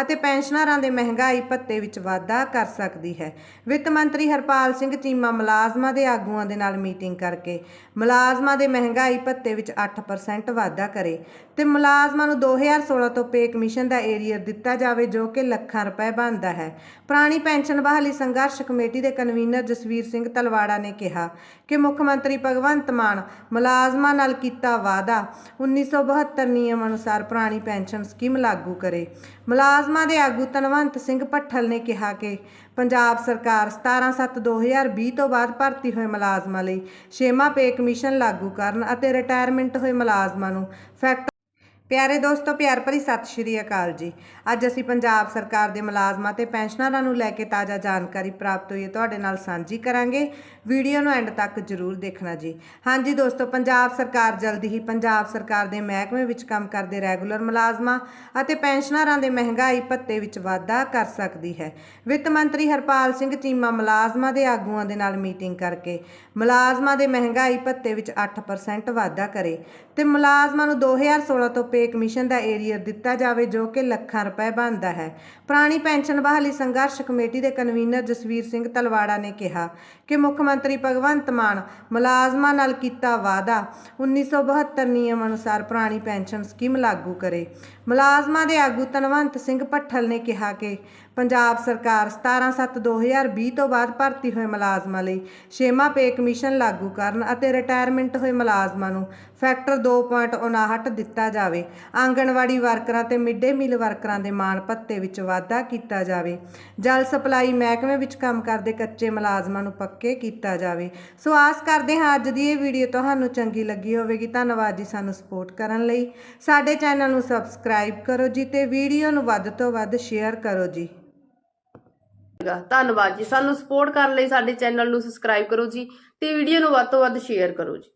ਅਤੇ ਪੈਨਸ਼ਨਰਾਂ ਦੇ ਮਹਿੰਗਾਈ ਭੱਤੇ ਵਿੱਚ ਵਾਧਾ ਕਰ ਸਕਦੀ ਹੈ। ਵਿੱਤ ਮੰਤਰੀ ਹਰਪਾਲ ਸਿੰਘ ਚੀਮਾ ਮੁਲਾਜ਼ਮਾਂ ਦੇ ਆਗੂਆਂ ਦੇ ਨਾਲ ਮੀਟਿੰਗ ਕਰਕੇ ਮੁਲਾਜ਼ਮਾਂ ਦੇ ਮਹਿੰਗਾਈ ਭੱਤੇ ਵਿੱਚ 8% ਵਾਧਾ ਕਰੇ ਤੇ ਮੁਲਾਜ਼ਮਾਂ ਨੂੰ 2016 ਤੋਂ ਪੇ ਕਮਿਸ਼ਨ ਦਾ ਏਰੀਅਰ ਦਿੱਤਾ ਜਾਵੇ, ਜੋ ਕਿ ਲੱਖਾਂ ਰੁਪਏ ਬਣਦਾ ਹੈ। ਪੁਰਾਣੀ ਪੈਨਸ਼ਨ ਬਹਾਲੀ ਸੰਘਰਸ਼ ਕਮੇਟੀ ਦੇ ਕਨਵੀਨਰ ਜਸਵੀਰ ਸਿੰਘ ਤਲਵਾੜਾ ਨੇ ਕਿਹਾ ਕਿ ਮੁੱਖ ਮੰਤਰੀ ਭਗਵੰਤ ਮਾਨ ਮੁਲਾਜ਼ਮਾਂ ਨਾਲ ਕੀਤਾ ਵਾਅਦਾ 1972 ਨਿਯਮ ਅਨੁਸਾਰ ਪੁਰਾਣੀ ਪੈਨਸ਼ਨ ਸਕੀਮ ਲਾਗੂ ਕਰੇ। ਮੁਲਾਜ਼ਮ ਮੁਲਾਜ਼ਮਾਂ ਦੇ ਆਗੂ ਤਨਵੰਤ ਸਿੰਘ ਭੱਠਲ ਨੇ ਕਿਹਾ ਕਿ ਪੰਜਾਬ ਸਰਕਾਰ 17/7/2020 ਤੋਂ ਬਾਅਦ ਭਰਤੀ ਹੋਏ ਮੁਲਾਜ਼ਮਾਂ ਲਈ ਛੇਵਾਂ ਪੇ ਕਮਿਸ਼ਨ ਲਾਗੂ ਕਰਨ ਅਤੇ ਰਿਟਾਇਰਮੈਂਟ ਹੋਏ ਮੁਲਾਜ਼ਮਾਂ ਨੂੰ ਫੈਕਟ ਪਿਆਰੇ ਦੋਸਤੋ, ਪਿਆਰ ਭਰੀ ਸਤਿ ਸ਼੍ਰੀ ਅਕਾਲ ਜੀ। ਅੱਜ ਅਸੀਂ ਪੰਜਾਬ ਸਰਕਾਰ ਦੇ ਮੁਲਾਜ਼ਮਾਂ ਤੇ ਪੈਨਸ਼ਨਰਾਂ ਨੂੰ ਲੈ ਕੇ ਤਾਜ਼ਾ ਜਾਣਕਾਰੀ ਪ੍ਰਾਪਤ ਹੋਈ ਹੈ। ਤੁਹਾਡੇ ਨਾਲ ਸਾਂਝੀ ਕਰਾਂਗੇ। ਵੀਡੀਓ ਨੂੰ ਐਂਡ ਤੱਕ ਜਰੂਰ ਦੇਖਣਾ ਜੀ। ਹਾਂਜੀ ਦੋਸਤੋ, ਪੰਜਾਬ ਸਰਕਾਰ ਜਲਦੀ ਹੀ ਪੰਜਾਬ ਸਰਕਾਰ ਦੇ ਮਹਿਕਮੇ ਵਿੱਚ ਕੰਮ ਕਰਦੇ ਰੈਗੂਲਰ ਮੁਲਾਜ਼ਮਾਂ ਅਤੇ ਪੈਨਸ਼ਨਰਾਂ ਦੇ ਮਹਿੰਗਾਈ ਭੱਤੇ ਵਿੱਚ ਵਾਧਾ ਕਰ ਸਕਦੀ ਹੈ। ਵਿੱਤ ਮੰਤਰੀ ਹਰਪਾਲ ਸਿੰਘ ਚੀਮਾ ਮੁਲਾਜ਼ਮਾਂ ਦੇ ਆਗੂਆਂ ਦੇ ਨਾਲ ਮੀਟਿੰਗ ਕਰਕੇ ਮੁਲਾਜ਼ਮਾਂ ਦੇ ਮਹਿੰਗਾਈ ਭੱਤੇ ਵਿੱਚ 8% ਵਾਧਾ ਕਰੇ ਤੇ ਮੁਲਾਜ਼ਮਾਂ ਨੂੰ 2016 ਤੋਂ ਪੇ ਕਮਿਸ਼ਨ ਦਾ ਏਰੀਅਰ ਦਿੱਤਾ ਜਾਵੇ ਜੋ ਕਿ ਲੱਖਾਂ ਰੁਪਏ ਬਣਦਾ ਹੈ। ਪੁਰਾਣੀ ਪੈਨਸ਼ਨ ਬਹਾਲੀ ਸੰਘਰਸ਼ ਕਮੇਟੀ ਦੇ ਕਨਵੀਨਰ ਜਸਵੀਰ ਸਿੰਘ ਤਲਵਾੜਾ ਨੇ ਕਿਹਾ ਕਿ ਮੁੱਖ ਮੰਤਰੀ ਭਗਵੰਤ ਮਾਨ ਮੁਲਾਜ਼ਮਾਂ ਨਾਲ ਕੀਤਾ ਵਾਅਦਾ 1972 ਨਿਯਮ ਅਨੁਸਾਰ ਪੁਰਾਣੀ ਪੈਨਸ਼ਨ ਸਕੀਮ ਲਾਗੂ ਕਰੇ। ਮੁਲਾਜ਼ਮਾਂ ਦੇ ਆਗੂ ਤਨਵੰਤ ਸਿੰਘ ਭੱਠਲ ਨੇ ਕਿਹਾ ਕਿ ਪੰਜਾਬ ਸਰਕਾਰ 17/7/2020 ਤੋਂ ਬਾਅਦ ਭਰਤੀ ਹੋਏ ਮੁਲਾਜ਼ਮਾਂ ਲਈ ਛੇਵਾਂ ਪੇ ਕਮਿਸ਼ਨ ਲਾਗੂ ਕਰਨ ਅਤੇ ਰਿਟਾਇਰਮੈਂਟ ਹੋਏ ਮੁਲਾਜ਼ਮਾਂ ਨੂੰ ਫੈਕਟਰ 2.59 ਦਿੱਤਾ ਜਾਵੇ। ਆਂਗਣਵਾੜੀ ਵਰਕਰਾਂ ਤੇ ਮਿਡ ਡੇ ਮੀਲ ਵਰਕਰਾਂ ਦੇ ਮਾਣ ਭੱਤੇ ਵਿੱਚ ਵਾਧਾ ਕੀਤਾ ਜਾਵੇ। ਜਲ ਸਪਲਾਈ ਮਹਿਕਮੇ ਵਿੱਚ ਕੰਮ ਕਰਦੇ ਕੱਚੇ ਮੁਲਾਜ਼ਮਾਂ ਨੂੰ ਪੱਕੇ ਕੀਤਾ ਜਾਵੇ। ਸੋ ਆਸ ਕਰਦੇ ਹਾਂ ਅੱਜ ਦੀ ਇਹ ਵੀਡੀਓ ਤੁਹਾਨੂੰ ਚੰਗੀ ਲੱਗੀ ਹੋਵੇਗੀ। ਧੰਨਵਾਦ ਜੀ ਸਾਨੂੰ ਸਪੋਰਟ ਕਰਨ ਲਈ। ਸਾਡੇ ਚੈਨਲ ਨੂੰ ਸਬਸਕ੍ਰਾਈਬ ਕਰੋ ਜੀ ਤੇ ਵੀਡੀਓ ਨੂੰ ਵੱਧ ਤੋਂ ਵੱਧ ਸ਼ੇਅਰ ਕਰੋ ਜੀ। ਧੰਨਵਾਦ ਜੀ। ਸਾਨੂੰ ਸਪੋਰਟ ਕਰਨ ਲਈ ਸਾਡੇ ਚੈਨਲ ਨੂੰ ਸਬਸਕ੍ਰਾਈਬ ਕਰੋ ਜੀ ਤੇ ਵੀਡੀਓ ਨੂੰ ਵੱਧ ਤੋਂ ਵੱਧ ਸ਼ੇਅਰ ਕਰੋ ਜੀ।